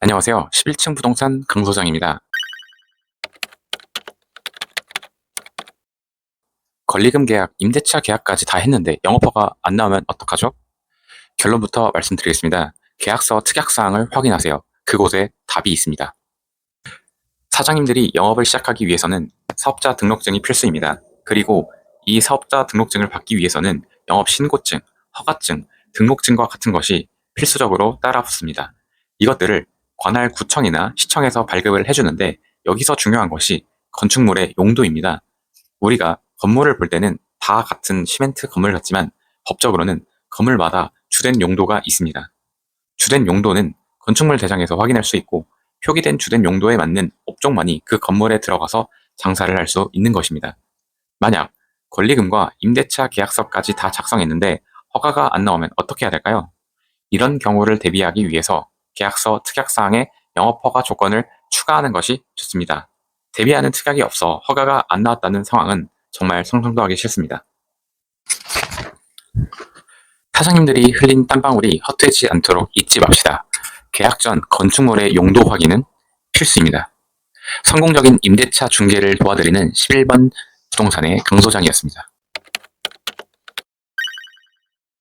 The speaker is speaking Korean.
안녕하세요. 11층 부동산 강 소장입니다. 권리금 계약, 임대차 계약까지 다 했는데 영업허가 안 나오면 어떡하죠? 결론부터 말씀드리겠습니다. 계약서 특약사항을 확인하세요. 그곳에 답이 있습니다. 사장님들이 영업을 시작하기 위해서는 사업자 등록증이 필수입니다. 그리고 이 사업자 등록증을 받기 위해서는 영업 신고증, 허가증, 등록증과 같은 것이 필수적으로 따라 붙습니다. 이것들을 관할 구청이나 시청에서 발급을 해주는데 여기서 중요한 것이 건축물의 용도입니다. 우리가 건물을 볼 때는 다 같은 시멘트 건물 같지만 법적으로는 건물마다 주된 용도가 있습니다. 주된 용도는 건축물 대장에서 확인할 수 있고 표기된 주된 용도에 맞는 업종만이 그 건물에 들어가서 장사를 할 수 있는 것입니다. 만약 권리금과 임대차 계약서까지 다 작성했는데 허가가 안 나오면 어떻게 해야 될까요? 이런 경우를 대비하기 위해서 계약서 특약사항에 영업허가 조건을 추가하는 것이 좋습니다. 대비하는 특약이 없어 허가가 안 나왔다는 상황은 정말 상상도 하기 싫습니다. 사장님들이 흘린 땀방울이 헛되지 않도록 잊지 맙시다. 계약 전 건축물의 용도 확인은 필수입니다. 성공적인 임대차 중개를 도와드리는 11번 부동산의 강소장이었습니다.